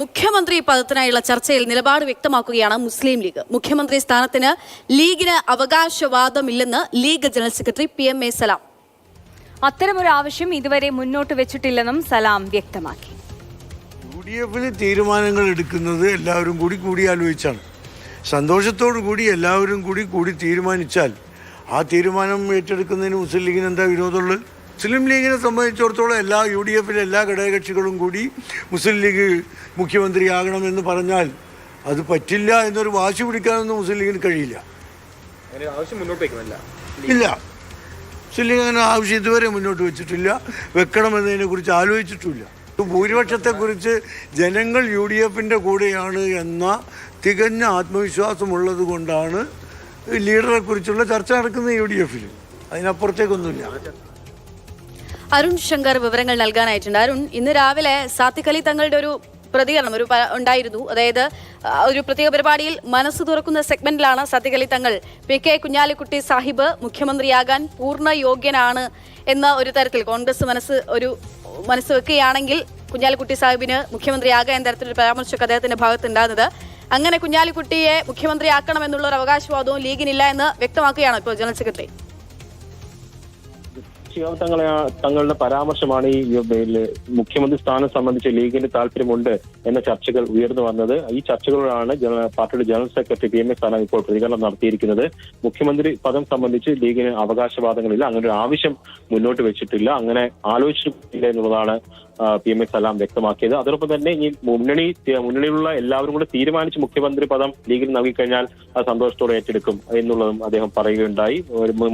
മുഖ്യമന്ത്രി പദത്തിനായുള്ള ചർച്ചയിൽ നിലപാട് വ്യക്തമാക്കുകയാണ് മുസ്ലിം ലീഗ്. മുഖ്യമന്ത്രി സ്ഥാനത്തിന് ലീഗിന് അവകാശവാദമില്ലെന്ന് league general secretary P M A Salam. അത്തരമൊരു ആവശ്യം ഇതുവരെ മുന്നോട്ട് വെച്ചിട്ടില്ലെന്നും സലാം വ്യക്തമാക്കി. യു ഡി എഫിൽ തീരുമാനങ്ങൾ എടുക്കുന്നത് എല്ലാവരും കൂടി കൂടി ആലോചിച്ചാണ് സന്തോഷത്തോടു കൂടി എല്ലാവരും കൂടി കൂടി തീരുമാനിച്ചാൽ ആ തീരുമാനം ഏറ്റെടുക്കുന്നതിന് മുസ്ലിം ലീഗിന് എന്താ വിരോധമുള്ളത്? മുസ്ലിം ലീഗിനെ സംബന്ധിച്ചിടത്തോളം എല്ലാ യു ഡി എഫിലെ എല്ലാ ഘടകകക്ഷികളും കൂടി മുസ്ലിം ലീഗ് മുഖ്യമന്ത്രിയാകണമെന്ന് പറഞ്ഞാൽ അത് പറ്റില്ല എന്നൊരു വാശി പിടിക്കാനൊന്നും മുസ്ലിം ലീഗിന് കഴിയില്ല. ഇല്ല. മുസ്ലിം ലീഗ് അങ്ങനെ ആവശ്യം ഇതുവരെ മുന്നോട്ട് വെച്ചിട്ടില്ല. വെക്കണമെന്നതിനെ കുറിച്ച് ആലോചിച്ചിട്ടുമില്ല ഭൂരിപക്ഷത്തെക്കുറിച്ച് ജനങ്ങൾ യു ഡി എഫിന്റെ കൂടെയാണ് എന്ന തികഞ്ഞ ആത്മവിശ്വാസമുള്ളത് കൊണ്ടാണ് ലീഡറെ കുറിച്ചുള്ള ചർച്ച നടക്കുന്നത് യു ഡി എഫിൽ അതിനപ്പുറത്തേക്കൊന്നുമില്ല. അരുൺ ശങ്കർ വിവരങ്ങൾ നൽകാനായിട്ടുണ്ട്. അരുൺ ഇന്ന് രാവിലെ സാത്തിക് അലി തങ്ങളുടെ ഒരു പ്രതികരണം ഒരു ഉണ്ടായിരുന്നു. അതായത് ഒരു പ്രത്യേക പരിപാടിയിൽ മനസ്സ് തുറക്കുന്ന സെഗ്മെന്റിലാണ് സാത്തിക് അലി തങ്ങൾ. പി കെ കുഞ്ഞാലിക്കുട്ടി സാഹിബ് മുഖ്യമന്ത്രിയാകാൻ പൂർണ യോഗ്യനാണ് എന്ന ഒരു തരത്തിൽ കോൺഗ്രസ് മനസ്സ് ഒരു മനസ്സ് വെക്കുകയാണെങ്കിൽ കുഞ്ഞാലിക്കുട്ടി സാഹിബിന് മുഖ്യമന്ത്രിയാകാൻ എന്ന തരത്തിലൊരു പരാമർശമൊക്കെ അദ്ദേഹത്തിന്റെ ഭാഗത്തുണ്ടാകുന്നത് അങ്ങനെ കുഞ്ഞാലിക്കുട്ടിയെ മുഖ്യമന്ത്രിയാക്കണം എന്നുള്ള ഒരു അവകാശവാദവും ലീഗിനില്ല എന്ന് വ്യക്തമാക്കുകയാണ് ഇപ്പോൾ ജനറൽ സെക്രട്ടറി. ശിഹാബ് തങ്ങളെ തങ്ങളുടെ പരാമർശമാണ് ഈ മുഖ്യമന്ത്രി സ്ഥാനം സംബന്ധിച്ച് ലീഗിന്റെ താല്പര്യമുണ്ട് എന്ന ചർച്ചകൾ ഉയർന്നു വന്നത്. ഈ ചർച്ചകളോടാണ് പാർട്ടിയുടെ general secretary P M A സ്ഥാനം ഇപ്പോൾ പ്രതികരണം നടത്തിയിരിക്കുന്നത്. മുഖ്യമന്ത്രി പദം സംബന്ധിച്ച് ലീഗിന് അവകാശവാദങ്ങളില്ല. അങ്ങനെ ഒരു ആവശ്യം മുന്നോട്ട് വെച്ചിട്ടില്ല. അങ്ങനെ ആലോചിച്ചിട്ടില്ല എന്നുള്ളതാണ് പി എം എ സലാം വ്യക്തമാക്കിയത്. അതോടൊപ്പം തന്നെ ഈ മുന്നണി മുന്നണിയിലുള്ള എല്ലാവരും കൂടെ തീരുമാനിച്ച് മുഖ്യമന്ത്രി പദം ലീഗിൽ നൽകിക്കഴിഞ്ഞാൽ അത് സന്തോഷത്തോടെ ഏറ്റെടുക്കും എന്നുള്ളതും അദ്ദേഹം പറയുകയുണ്ടായി.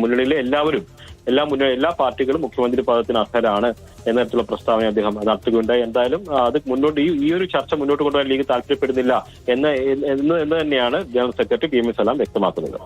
മുന്നണിയിലെ എല്ലാവരും എല്ലാ മുന്നണി എല്ലാ പാർട്ടികളും മുഖ്യമന്ത്രി പദത്തിന് അർഹരാണ് എന്ന തരത്തിലുള്ള പ്രസ്താവന അദ്ദേഹം നടത്തുകയുണ്ടായി. എന്തായാലും അത് മുന്നോട്ട് ഈ ഈ ഒരു ചർച്ച മുന്നോട്ട് കൊണ്ടുപോകാൻ ലീഗ് താല്പര്യപ്പെടുന്നില്ല എന്ന് എന്ന് തന്നെയാണ് general secretary P M A Salam വ്യക്തമാക്കുന്നത്.